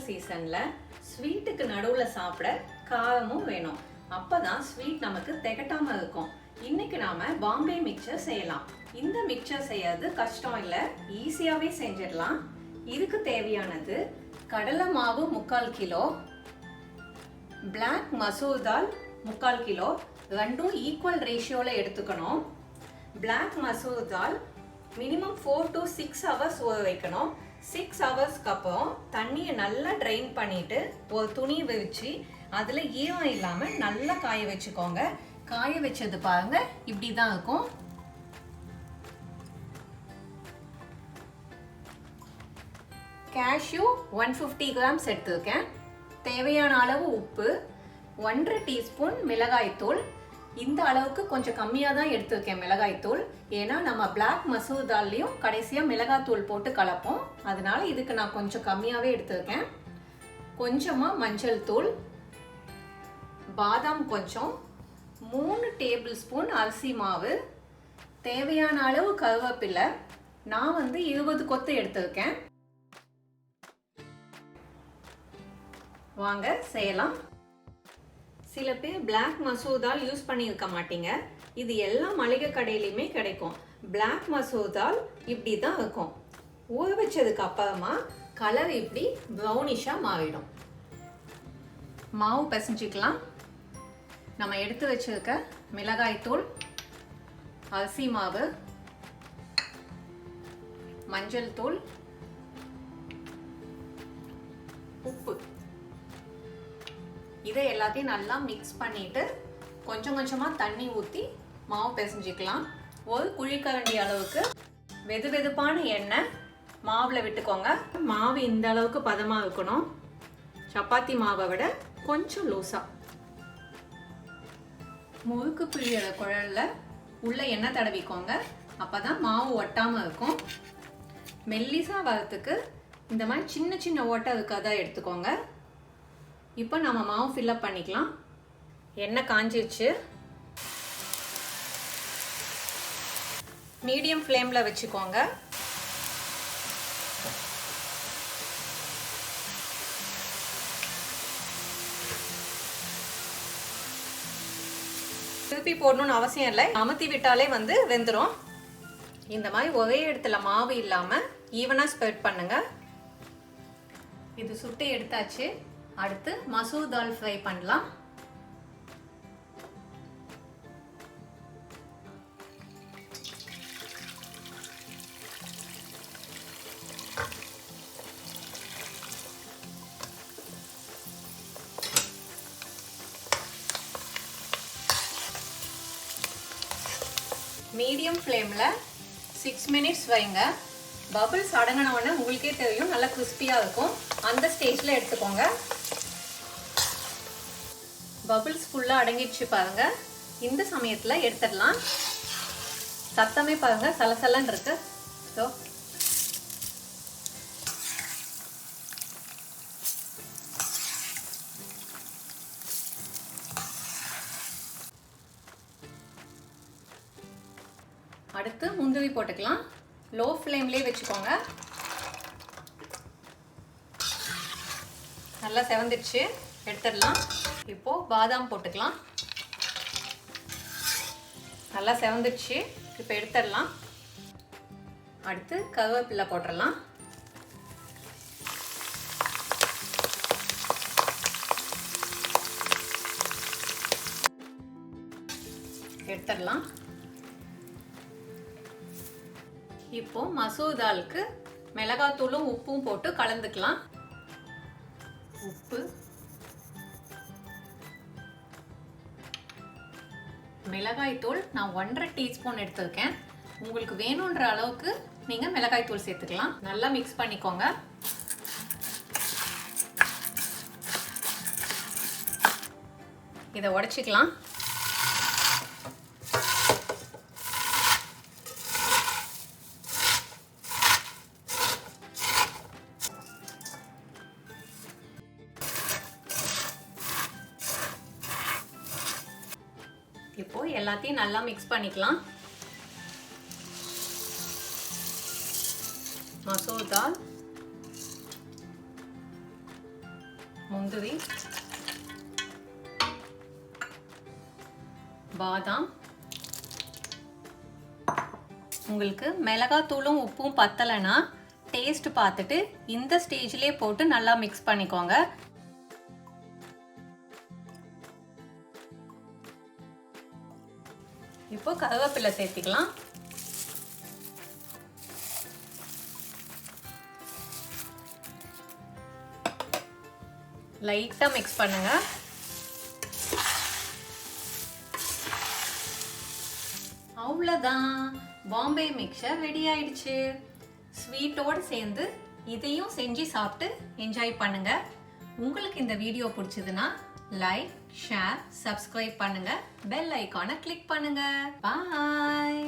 நண்பர்களே சீசன்ல ஸ்வீட்டுக்கு நடுவில் சாப்பிட காரமும் வேணும். அப்போதான் ஸ்வீட் நமக்கு திகட்டாம இருக்கும். இன்னைக்கு நாம பாம்பே மிக்சர் செய்யலாம். இந்த மிக்சர் செய்யறது கஷ்டம் இல்லை ஈஸியாகவே செஞ்சிடலாம். இதுக்கு தேவையானது கடலை மாவு முக்கால் கிலோ பிளாக் மசூர் தால் முக்கால் கிலோ ரெண்டும் ஈக்குவல் ரேஷியோவில் எடுத்துக்கணும். Black masoor dal minimum four to six hours ஊற வைக்கணும். சிக்ஸ் ஹவர்ஸ்க்கு அப்புறம் தண்ணியை நல்லா ட்ரைன் பண்ணிட்டு ஒரு துணி வச்சு அதில் ஈரம் இல்லாமல் நல்லா காய வச்சுக்கோங்க. காய வச்சது பாருங்க இப்படி தான் இருக்கும். கேஷ்யூ ஒன் ஃபிஃப்டி கிராம்ஸ் எடுத்துருக்கேன். தேவையான அளவு உப்பு ஒன்றரை டீஸ்பூன் மிளகாய்த்தூள் இந்த அளவுக்கு கொஞ்சம் கம்மியாக தான் எடுத்திருக்கேன் மிளகாய்த்தூள் ஏன்னா நம்ம பிளாக் மசூர் தால்லையும் கடைசியாக மிளகாத்தூள் போட்டு கலப்போம். அதனால இதுக்கு நான் கொஞ்சம் கம்மியாகவே எடுத்திருக்கேன். கொஞ்சமாக மஞ்சள் தூள் பாதாம் கொஞ்சம் மூணு டேபிள் ஸ்பூன் அரிசி மாவு தேவையான அளவு கருவேப்பிலை. நான் வந்து இருபது கொத்து எடுத்திருக்கேன். வாங்க செய்யலாம். சில பேர் பிளாக் மசூர் யூஸ் பண்ணியிருக்க மாட்டீங்க. இது எல்லா மளிகை கடையிலையுமே கிடைக்கும். பிளாக் மசூர் இப்படி தான் இருக்கும். ஊற வச்சதுக்கு அப்புறமா கலர் இப்படி ப்ரௌனிஷாக மாறிடும். மாவு பிசைஞ்சிக்கலாம். நம்ம எடுத்து வச்சிருக்க மிளகாய்த்தூள் அரிசி மாவு மஞ்சள் தூள் உப்பு. இதை எல்லாத்தையும் நல்லா மிக்ஸ் பண்ணிட்டு கொஞ்சம் கொஞ்சமாக தண்ணி ஊற்றி மாவு பிசைஞ்சிக்கலாம். ஒரு குழிக்கரண்டி அளவுக்கு வெது வெதுப்பான எண்ணெய் மாவில் விட்டுக்கோங்க. மாவு இந்த அளவுக்கு பதமாக இருக்கணும். சப்பாத்தி மாவை விட கொஞ்சம் லூஸாக முறுக்கு பிழியிற குழல்ல உள்ள எண்ணெய் தடவிக்கோங்க. அப்போ தான் மாவு ஒட்டாமல் இருக்கும். மெல்லிசாக வரத்துக்கு இந்த மாதிரி சின்ன சின்ன ஓட்டை இருக்காதா எடுத்துக்கோங்க. இப்போ நம்ம மாவு ஃபில்லப் பண்ணிக்கலாம். எண்ணெய் காஞ்சிடுச்சு மீடியம் ஃப்ளேமில் வச்சுக்கோங்க. திருப்பி போடணும்னு அவசியம் இல்லை. அமுத்தி விட்டாலே வந்து வெந்துடும் இந்த மாதிரி ஒரே இடத்துல மாவு இல்லாமல் ஈவனாக ஸ்ப்ரெட் பண்ணுங்கள் இது சுட்டு எடுத்தாச்சு. அடுத்து மசூர் தால் ஃப்ரை பண்ணலாம். மீடியம் ஃப்ளேமில் சிக்ஸ் மினிட்ஸ் வைங்க. பபுள்ஸ் அடங்கின உடனே உங்களுக்கே தெரியும் நல்லா கிறிஸ்பியாக இருக்கும். அந்த ஸ்டேஜில் எடுத்துக்கோங்க. பபிள்ஸ் ஃபுல்லாக அடங்கிடுச்சு பாருங்க. இந்த சமயத்தில் எடுத்துடலாம். சத்தமே பாருங்க சலசலன்னு இருக்கு. ஸோ அடுத்து முந்திரி போட்டுக்கலாம். லோ ஃப்ளேம்லேயே வச்சுக்கோங்க. நல்லா செவந்துடுச்சு. எடுத்துடலாம். இப்போது பாதாம் போட்டுக்கலாம். நல்லா செவந்துடுச்சு. இப்போ எடுத்துடலாம். அடுத்து கருவேப்பிலை போட்டுடலாம். எடுத்துடலாம். இப்போ மசூர் தாலுக்கு மிளகாத்தூளும் உப்பும் போட்டு கலந்துக்கலாம். உப்பு மிளகாய் தூள் நான் ஒன்றரை டீஸ்பூன் எடுத்திருக்கேன். உங்களுக்கு வேணுன்ற அளவுக்கு நீங்கள் மிளகாய் தூள் சேர்த்துக்கலாம். நல்லா மிக்ஸ் பண்ணிக்கோங்க. இதை உடச்சிக்கலாம். இப்போ எல்லாத்தையும் நல்லா மிக்ஸ் பண்ணிக்கலாம். மசூர் தால் முந்திரி பாதாம். உங்களுக்கு மிளகாத்தூளும் உப்பும் பத்தலைன்னா டேஸ்ட் பார்த்துட்டு இந்த ஸ்டேஜ்லேயே போட்டு நல்லா மிக்ஸ் பண்ணிக்கோங்க. இப்போ கருவேப்பிலை சேர்த்திக்கலாம். லைட்டாக மிக்ஸ் பண்ணுங்க. அவ்வளோதான் பாம்பே மிக்சர் ரெடி ஆயிடுச்சு. ஸ்வீட்டோடு சேர்ந்து இதையும் செஞ்சு சாப்பிட்டு என்ஜாய் பண்ணுங்க. உங்களுக்கு இந்த வீடியோ பிடிச்சதுன்னா லைக் ஷேர் சப்ஸ்கிரைப் பண்ணுங்க. பெல் ஐக்கானை கிளிக் பண்ணுங்க. பாய்